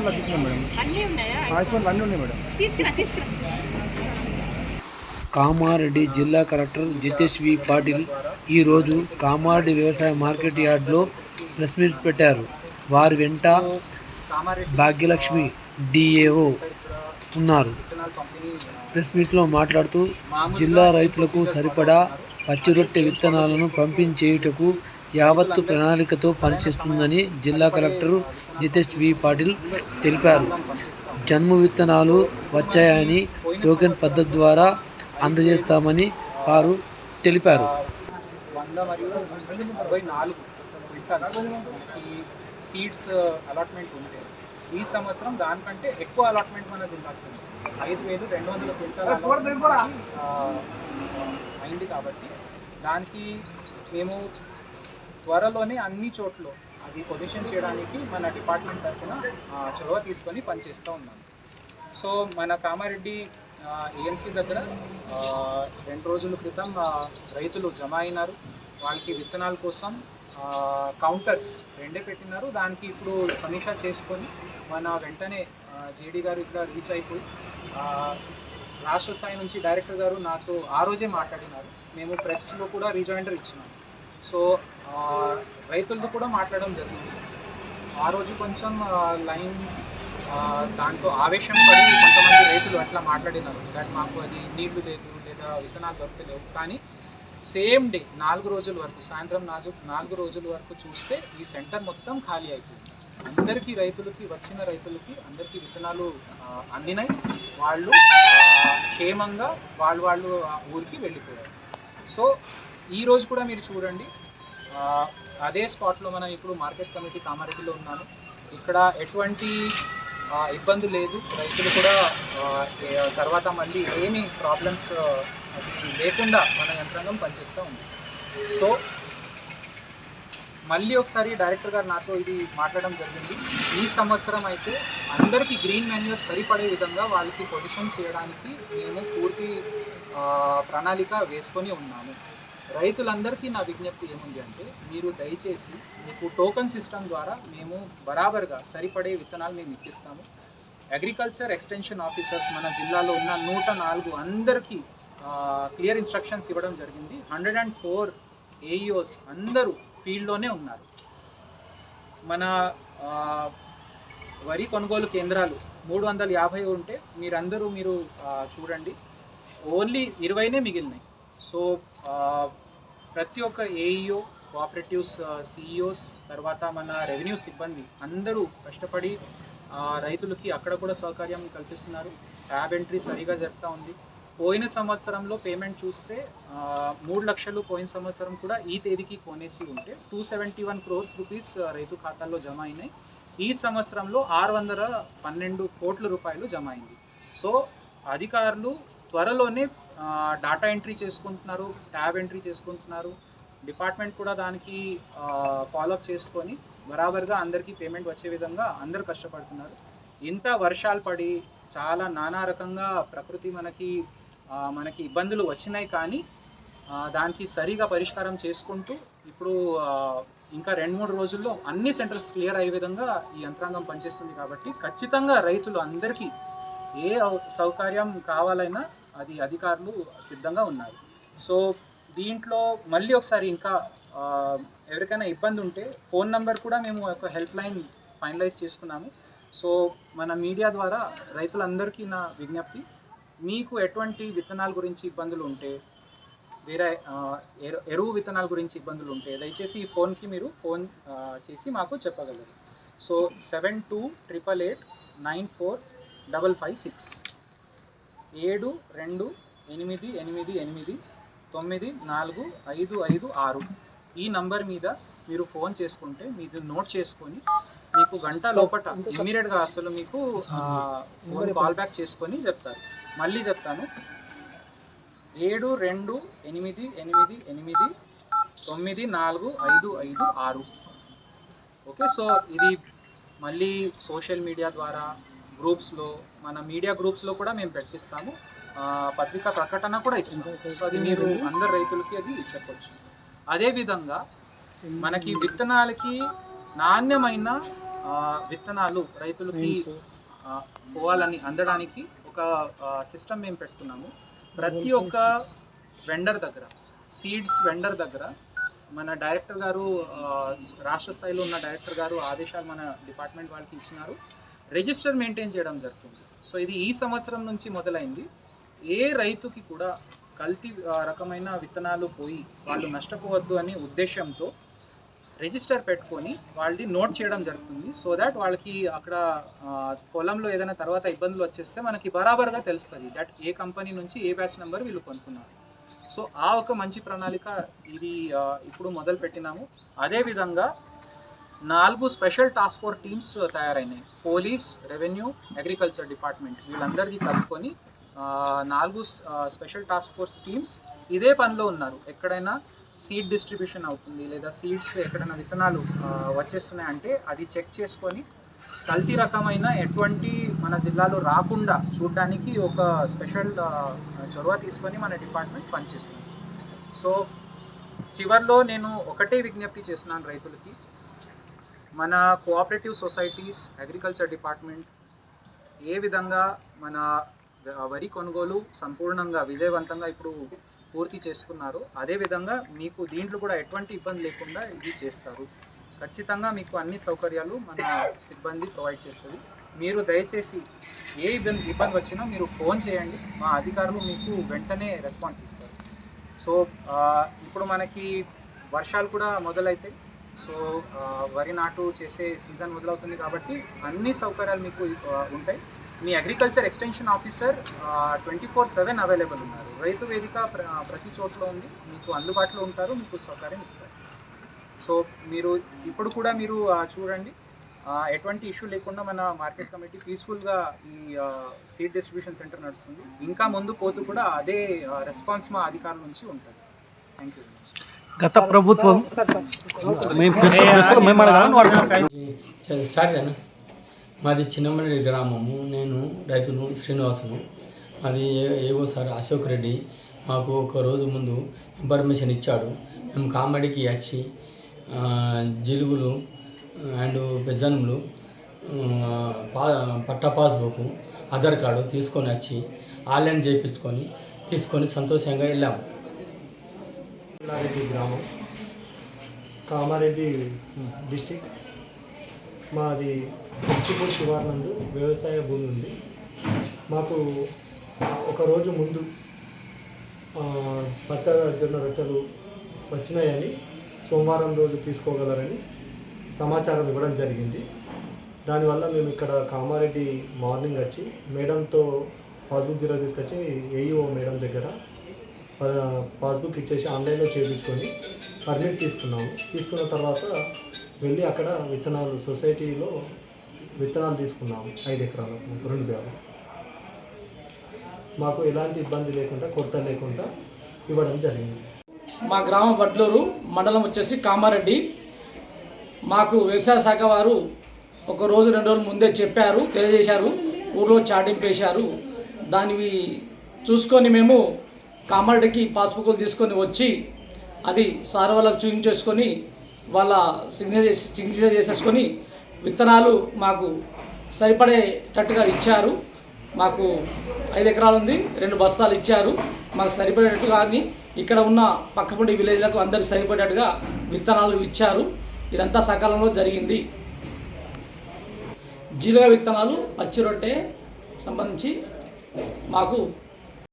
ఐఫోన్లో తీసుకున్నాం మేడం. అన్నీ ఉన్నాయా? ఐఫోన్లు అన్నీ ఉన్నాయి మేడం. తీసుకురా తీసుకురా. కామారెడ్డి జిల్లా కలెక్టర్ జితేష్ వి పాటిల్ ఈరోజు కామారెడ్డి వ్యవసాయ మార్కెట్ యార్డ్లో ప్రెస్ మీట్ పెట్టారు. వారి వెంట భాగ్యలక్ష్మి డిఏఓ ఉన్నారు. ప్రెస్ మీట్లో మాట్లాడుతూ జిల్లా రైతులకు సరిపడా పచ్చి రొట్టె విత్తనాలను పంపించేయుటకు యావత్తు ప్రణాళికతో పనిచేస్తుందని జిల్లా కలెక్టర్ జితేష్ వి. పాటిల్ తెలిపారు. జన్ము విత్తనాలు వచ్చాయని టోకెన్ పద్ధతి ద్వారా అందజేస్తామని వారు తెలిపారు. సీడ్స్ అలాట్మెంట్ ఉంటే ఈ సంవత్సరం దానికంటే ఎక్కువ అలాట్మెంట్ మన జిల్లాకి ఐదు వేలు రెండు వందల క్వింటాల్ అయింది కాబట్టి దానికి మేము త్వరలోనే అన్ని చోట్ల అది పొజిషన్ చేయడానికి మన డిపార్ట్మెంట్ తరఫున చొరవ తీసుకొని పనిచేస్తూ ఉన్నాం. సో మన కామారెడ్డి ఏఎంసీ దగ్గర రెండు రోజుల క్రితం రైతులు జమ అయినారు. వాళ్ళకి విత్తనాల కోసం కౌంటర్స్ రెండే పెట్టినారు. దానికి ఇప్పుడు సమీక్ష చేసుకొని మన వెంటనే జేడీ గారు ఇక్కడ రీచ్ అయిపోయి రాష్ట్ర స్థాయి నుంచి డైరెక్టర్ గారు నాతో ఆ రోజే మాట్లాడినారు. మేము ప్రెస్లో కూడా రీజాయిండర్ ఇచ్చినాము సో రైతులతో కూడా మాట్లాడడం జరిగింది. ఆ రోజు కొంచెం లైన్ దాంతో ఆవేశం పడి కొంతమంది రైతులు అట్లా మాట్లాడినారు. దట్ మాకు అది నీళ్ళు లేదు లేదా విత్తనాలు దొరకలేవు. కానీ సేమ్ డే నాలుగు రోజుల వరకు సాయంత్రం నాలుగు నాలుగు రోజుల వరకు చూస్తే ఈ సెంటర్ మొత్తం ఖాళీ అయిపోయింది. అందరికీ రైతులకి వచ్చిన రైతులకి అందరికీ విత్తనాలు అందినాయి. వాళ్ళు క్షేమంగా వాళ్ళు వాళ్ళు ఆ ఊరికి వెళ్ళిపోయారు. సో ఈ రోజు కూడా మీరు చూడండి అదే స్పాట్లో మనం ఇప్పుడు మార్కెట్ కమిటీ కామారెడ్డిలో ఉన్నాను. ఇక్కడ ఎటువంటి ఇబ్బంది లేదు. రైతులు కూడా తర్వాత మళ్ళీ ఏమి ప్రాబ్లమ్స్ లేకుండా మన యంత్రాంగం పనిచేస్తూ ఉంది. సో మళ్ళీ ఒకసారి డైరెక్టర్ గారు నాతో ఇది మాట్లాడడం జరిగింది. ఈ సంవత్సరం అయితే అందరికీ గ్రీన్ మాన్యూర్ సరిపడే విధంగా వాళ్ళకి పొజిషన్ చేయడానికి మేము పూర్తి ప్రణాళిక వేసుకొని ఉన్నాము. రైతులందరికీ నా విజ్ఞప్తి ఏముంది అంటే మీరు దయచేసి మీకు టోకన్ సిస్టమ్ ద్వారా మేము బరాబర్గా సరిపడే విత్తనాలు మేము ఇప్పిస్తాము. అగ్రికల్చర్ ఎక్స్టెన్షన్ ఆఫీసర్స్ మన జిల్లాలో ఉన్న నూట నాలుగు అందరికీ క్లియర్ ఇన్స్ట్రక్షన్స్ ఇవ్వడం జరిగింది. హండ్రెడ్ అండ్ ఫోర్ ఏఈఓస్ అందరూ ఫీల్డ్లోనే ఉన్నారు. మన వరి కొనుగోలు కేంద్రాలు మూడు వందల యాభై ఉంటే మీరందరూ మీరు చూడండి. ఓన్లీ ఇరవైనే మిగిలినాయి. సో ప్రతి ఒక్క ఏఈఓ కోఆపరేటివ్స్ సిఇఓస్ తర్వాత మన రెవెన్యూ సిబ్బంది అందరూ కష్టపడి రైతులకి అక్కడ కూడా సౌకర్యం కల్పిస్తున్నారు. ట్యాబ్ ఎంట్రీ సరిగా జరుగుతూ ఉంది. పోయిన సంవత్సరంలో పేమెంట్ చూస్తే మూడు లక్షలు పోయిన సంవత్సరం కూడా ఈ తేదీకి కొనేసి ఉంటే two seventy one crores rupees రైతు ఖాతాల్లో జమ అయినాయి. ఈ సంవత్సరంలో ఆరు వందల పన్నెండు కోట్ల రూపాయలు జమ అయింది. సో అధికారులు త్వరలోనే డాటా ఎంట్రీ చేసుకుంటున్నారు ట్యాబ్ ఎంట్రీ చేసుకుంటున్నారు. డిపార్ట్మెంట్ కూడా దానికి ఫాలోఅప్ చేసుకొని బరాబర్గా అందరికీ పేమెంట్ వచ్చే విధంగా అందరు కష్టపడుతున్నారు. ఇంత వర్షాలు పడి చాలా నానా రకంగా ప్రకృతి మనకి మనకి ఇబ్బందులు వచ్చినాయి కానీ దానికి సరిగా పరిష్కారం చేసుకుంటూ ఇప్పుడు ఇంకా రెండు మూడు రోజుల్లో అన్ని సెంటర్స్ క్లియర్ అయ్యే విధంగా ఈ యంత్రాంగం పనిచేస్తుంది కాబట్టి ఖచ్చితంగా రైతులు అందరికీ ఏ సౌకర్యం కావాలైనా అది అధికారులు సిద్ధంగా ఉన్నారు. సో దీంట్లో మళ్ళీ ఒకసారి ఇంకా ఎవరికైనా ఇబ్బంది ఉంటే ఫోన్ నంబర్ కూడా మేము ఒక హెల్ప్ లైన్ ఫైనలైజ్ చేసుకున్నాము. సో మన మీడియా ద్వారా రైతులందరికీ నా విజ్ఞప్తి. మీకు ఎటువంటి విత్తనాల గురించి ఇబ్బందులు ఉంటే వేరే ఎరు- ఎరువు విత్తనాల గురించి ఇబ్బందులు ఉంటే దయచేసి ఈ ఫోన్కి మీరు ఫోన్ చేసి మాకు చెప్పగలరు. So seven two triple eight nine four double five six. ఏడు రెండు ఎనిమిది ఎనిమిది ఎనిమిది తొమ్మిది నాలుగు ఐదు ఐదు ఆరు. ఈ నంబర్ మీద మీరు ఫోన్ చేసుకుంటే మీరు నోట్ చేసుకొని మీకు గంట లోపట ఇమ్మీడియట్గా అసలు మీకు కాల్ బ్యాక్ చేసుకొని చెప్తారు. మళ్ళీ చెప్తాను. ఏడు రెండు ఎనిమిది ఎనిమిది ఎనిమిది తొమ్మిది నాలుగు ఐదు ఐదు ఆరు. ఓకే సో ఇది మళ్ళీ సోషల్ మీడియా ద్వారా గ్రూప్స్లో మన మీడియా గ్రూప్స్లో కూడా మేము పెట్టిస్తాము. ఆ, పత్రికా ప్రకటన కూడా ఇస్తాము సో అది మీరు అందరు రైతులకి అది చెప్పొచ్చు. అదేవిధంగా మనకి విత్తనాలకి నాణ్యమైన విత్తనాలు రైతులకి పోవాలని అందడానికి ఒక సిస్టమ్ మేము పెట్టుకున్నాము. ప్రతి ఒక్క వెండర్ దగ్గర సీడ్స్ వెండర్ దగ్గర మన డైరెక్టర్ గారు రాష్ట్ర స్థాయిలో ఉన్న డైరెక్టర్ గారు ఆదేశాలు మన డిపార్ట్మెంట్ వాళ్ళకి ఇచ్చినారు. రిజిస్టర్ మెయింటైన్ చేయడం జరుగుతుంది. సో ఇది ఈ సంవత్సరం నుంచి మొదలైంది. ఏ రైతుకి కూడా కల్తీ రకమైన విత్తనాలు పోయి వాళ్ళు నష్టపోవద్దు అనే ఉద్దేశంతో రిజిస్టర్ పెట్టుకొని వాళ్ళది నోట్ చేయడం జరుగుతుంది. సో దాట్ వాళ్ళకి అక్కడ పొలంలో ఏదైనా తర్వాత ఇబ్బందులు వచ్చేస్తే మనకి బరాబర్గా తెలుస్తుంది దట్ ఏ కంపెనీ నుంచి ఏ బ్యాచ్ నెంబర్ వీళ్ళు కొనుక్కున్నారు. సో ఆ ఒక మంచి ప్రణాళిక ఇది ఇప్పుడు మొదలు పెట్టినాము. అదేవిధంగా నాలుగు స్పెషల్ టాస్క్ ఫోర్స్ టీమ్స్ తయారైనాయి. పోలీస్ రెవెన్యూ అగ్రికల్చర్ డిపార్ట్మెంట్ వీళ్ళందరికీ కలుపుకొని నాలుగు స్పెషల్ టాస్క్ ఫోర్స్ టీమ్స్ ఇదే పనిలో ఉన్నారు. ఎక్కడైనా సీడ్ డిస్ట్రిబ్యూషన్ అవుతుంది లేదా సీడ్స్ ఎక్కడైనా విత్తనాలు వచ్చేస్తున్నాయంటే అది చెక్ చేసుకొని కల్తీ రకమైన ఎటువంటి మన జిల్లాలో రాకుండా చూడడానికి ఒక స్పెషల్ చొరవ తీసుకొని మన డిపార్ట్మెంట్ పనిచేస్తుంది. సో చివర్లో నేను ఒకటే విజ్ఞప్తి చేస్తున్నాను రైతులకి. మన కోఆపరేటివ్ సొసైటీస్ అగ్రికల్చర్ డిపార్ట్మెంట్ ఏ విధంగా మన వరి కొనుగోలు సంపూర్ణంగా విజయవంతంగా ఇప్పుడు పూర్తి చేసుకున్నారు. అదేవిధంగా మీకు దీంట్లో కూడా ఎటువంటి ఇబ్బంది లేకుండా ఇది చేస్తారు. ఖచ్చితంగా మీకు అన్ని సౌకర్యాలు మన సిబ్బంది ప్రొవైడ్ చేస్తుంది. మీరు దయచేసి ఏ ఇబ్బంది ఇబ్బంది వచ్చినా మీరు ఫోన్ చేయండి. మా అధికారులు మీకు వెంటనే రెస్పాన్స్ ఇస్తారు. సో ఇప్పుడు మనకి వర్షాలు కూడా మొదలైతాయి. సో వరి నాటు చేసే సీజన్ మొదలవుతుంది కాబట్టి అన్ని సౌకర్యాలు మీకు ఉంటాయి. మీ agriculture extension officer twenty four seven available ఉన్నారు రైతు వేదిక ప్ర ప్రతి చోట్ల ఉంది మీకు అందుబాటులో ఉంటారు మీకు సౌకర్యం ఇస్తారు సో మీరు ఇప్పుడు కూడా మీరు చూడండి ఎటువంటి ఇష్యూ లేకుండా మన మార్కెట్ కమిటీ పీస్ఫుల్గా ఈ సీడ్ డిస్ట్రిబ్యూషన్ సెంటర్ నడుస్తుంది ఇంకా ముందు పోతూ కూడా అదే రెస్పాన్స్ మా అధికారుల నుంచి ఉంటుంది థ్యాంక్ యూ గత ప్రభుత్వం మాది చిన్నమనేడి గ్రామము నేను రైతును శ్రీనివాసును. మాది ఏ- ఏవో సార్ అశోక్ రెడ్డి మాకు ఒక రోజు ముందు ఇన్ఫర్మేషన్ ఇచ్చాడు. మేము కామెడీకి వచ్చి జిలుగులు అండ్ పెజ్జన్ములు పా పట్టా పాస్బుక్ ఆధార్ కార్డు తీసుకొని వచ్చి ఆన్లైన్ చేయించుకొని తీసుకొని సంతోషంగా వెళ్ళాము గ్రామం. కామారెడ్డి డిస్టిక్. మాది కుర్చిపూడి శివార్నందు వ్యవసాయ భూమి ఉంది. మాకు ఒక రోజు ముందు ఆ, పచ్చ జొన్న రొట్టెలు వచ్చినాయని సోమవారం రోజు తీసుకోగలరని సమాచారం ఇవ్వడం జరిగింది. దానివల్ల మేము ఇక్కడ కామారెడ్డి మార్నింగ్ వచ్చి మేడంతో పాస్బుక్ జీరో తీసుకొచ్చి ఏఈఓ మేడం దగ్గర పాస్బుక్ ఇచ్చేసి ఆన్లైన్లో చేయించుకొని పర్మిట్ తీసుకున్నాము. తీసుకున్న తర్వాత వెళ్ళి అక్కడ విత్తనాలు సొసైటీలో విత్తనాలు తీసుకున్నాము ఐదు ఎకరాలకు రెండు వేలు మాకు ఎలాంటి ఇబ్బంది లేకుండా కొరత లేకుండా ఇవ్వడం జరిగింది. మా గ్రామం వడ్లూరు మండలం వచ్చేసి కామారెడ్డి. మాకు వ్యవసాయ శాఖ వారు ఒక రోజు రెండు రోజులు ముందే చెప్పారు తెలియజేశారు ఊర్లో చాటింపు వేశారు. దానివి చూసుకొని మేము కామారెడ్డికి పాస్బుక్లు తీసుకొని వచ్చి అది సార్ వాళ్ళకి చూపించేసుకొని వాళ్ళ సిగ్నేచర్ చేసి సిగ్నేచర్ చేసేసుకొని విత్తనాలు మాకు సరిపడేటట్టుగా ఇచ్చారు. మాకు ఐదు ఎకరాలు ఉంది రెండు బస్తాలు ఇచ్చారు. మాకు సరిపడేటట్టు కానీ ఇక్కడ ఉన్న పక్కపండి విలేజ్లకు అందరు సరిపడేట్టుగా విత్తనాలు ఇచ్చారు. ఇదంతా సకాలంలో జరిగింది. జీలక విత్తనాలు పచ్చి రొట్టె సంబంధించి మాకు